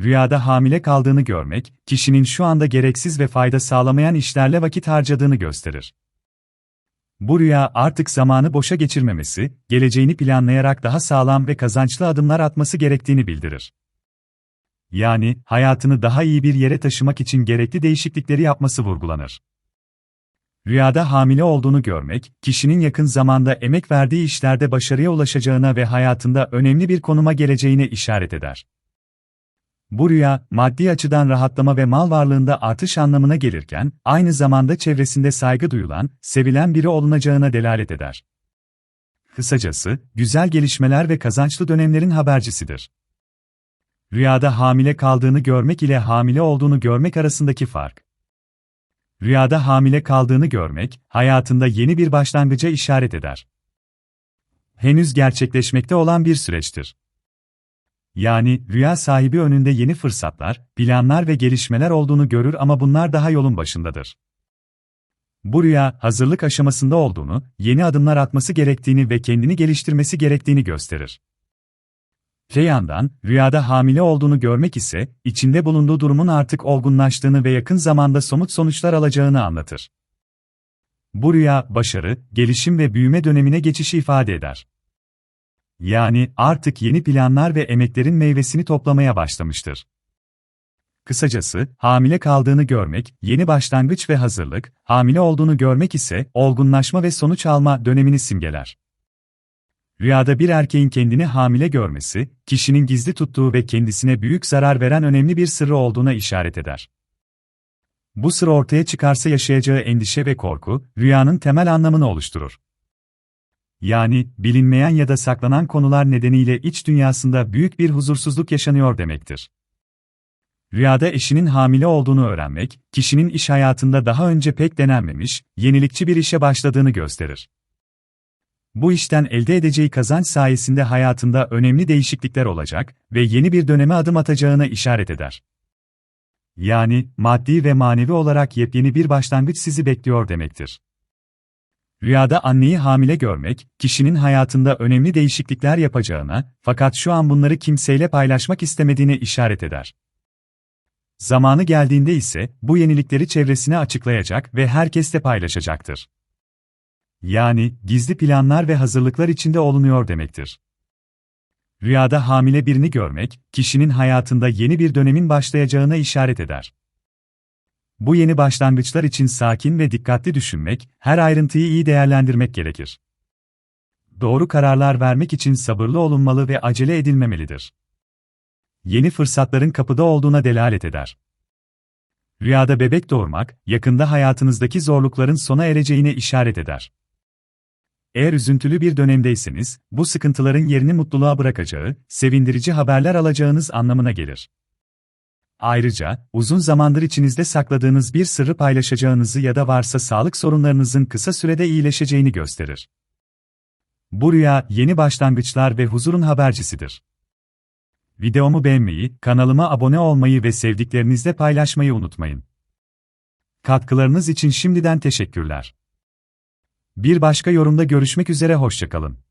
Rüyada hamile kaldığını görmek, kişinin şu anda gereksiz ve fayda sağlamayan işlerle vakit harcadığını gösterir. Bu rüya artık zamanı boşa geçirmemesi, geleceğini planlayarak daha sağlam ve kazançlı adımlar atması gerektiğini bildirir. Yani, hayatını daha iyi bir yere taşımak için gerekli değişiklikleri yapması vurgulanır. Rüyada hamile olduğunu görmek, kişinin yakın zamanda emek verdiği işlerde başarıya ulaşacağına ve hayatında önemli bir konuma geleceğine işaret eder. Bu rüya, maddi açıdan rahatlama ve mal varlığında artış anlamına gelirken, aynı zamanda çevresinde saygı duyulan, sevilen biri olunacağına delalet eder. Kısacası, güzel gelişmeler ve kazançlı dönemlerin habercisidir. Rüyada hamile kaldığını görmek ile hamile olduğunu görmek arasındaki fark. Rüyada hamile kaldığını görmek, hayatında yeni bir başlangıca işaret eder. Henüz gerçekleşmekte olan bir süreçtir. Yani, rüya sahibi önünde yeni fırsatlar, planlar ve gelişmeler olduğunu görür ama bunlar daha yolun başındadır. Bu rüya, hazırlık aşamasında olduğunu, yeni adımlar atması gerektiğini ve kendini geliştirmesi gerektiğini gösterir. Te yandan, rüyada hamile olduğunu görmek ise, içinde bulunduğu durumun artık olgunlaştığını ve yakın zamanda somut sonuçlar alacağını anlatır. Bu rüya, başarı, gelişim ve büyüme dönemine geçişi ifade eder. Yani, artık yeni planlar ve emeklerin meyvesini toplamaya başlamıştır. Kısacası, hamile kaldığını görmek, yeni başlangıç ve hazırlık, hamile olduğunu görmek ise, olgunlaşma ve sonuç alma dönemini simgeler. Rüyada bir erkeğin kendini hamile görmesi, kişinin gizli tuttuğu ve kendisine büyük zarar veren önemli bir sırrı olduğuna işaret eder. Bu sır ortaya çıkarsa yaşayacağı endişe ve korku, rüyanın temel anlamını oluşturur. Yani, bilinmeyen ya da saklanan konular nedeniyle iç dünyasında büyük bir huzursuzluk yaşanıyor demektir. Rüyada eşinin hamile olduğunu öğrenmek, kişinin iş hayatında daha önce pek denenmemiş, yenilikçi bir işe başladığını gösterir. Bu işten elde edeceği kazanç sayesinde hayatında önemli değişiklikler olacak ve yeni bir döneme adım atacağına işaret eder. Yani, maddi ve manevi olarak yepyeni bir başlangıç sizi bekliyor demektir. Rüyada anneyi hamile görmek, kişinin hayatında önemli değişiklikler yapacağına, fakat şu an bunları kimseyle paylaşmak istemediğine işaret eder. Zamanı geldiğinde ise, bu yenilikleri çevresine açıklayacak ve herkesle paylaşacaktır. Yani, gizli planlar ve hazırlıklar içinde olunuyor demektir. Rüyada hamile birini görmek, kişinin hayatında yeni bir dönemin başlayacağına işaret eder. Bu yeni başlangıçlar için sakin ve dikkatli düşünmek, her ayrıntıyı iyi değerlendirmek gerekir. Doğru kararlar vermek için sabırlı olunmalı ve acele edilmemelidir. Yeni fırsatların kapıda olduğuna delalet eder. Rüyada bebek doğurmak, yakında hayatınızdaki zorlukların sona ereceğine işaret eder. Eğer üzüntülü bir dönemdeyseniz, bu sıkıntıların yerini mutluluğa bırakacağı, sevindirici haberler alacağınız anlamına gelir. Ayrıca, uzun zamandır içinizde sakladığınız bir sırrı paylaşacağınızı ya da varsa sağlık sorunlarınızın kısa sürede iyileşeceğini gösterir. Bu rüya, yeni başlangıçlar ve huzurun habercisidir. Videomu beğenmeyi, kanalıma abone olmayı ve sevdiklerinizle paylaşmayı unutmayın. Katkılarınız için şimdiden teşekkürler. Bir başka yorumda görüşmek üzere hoşçakalın.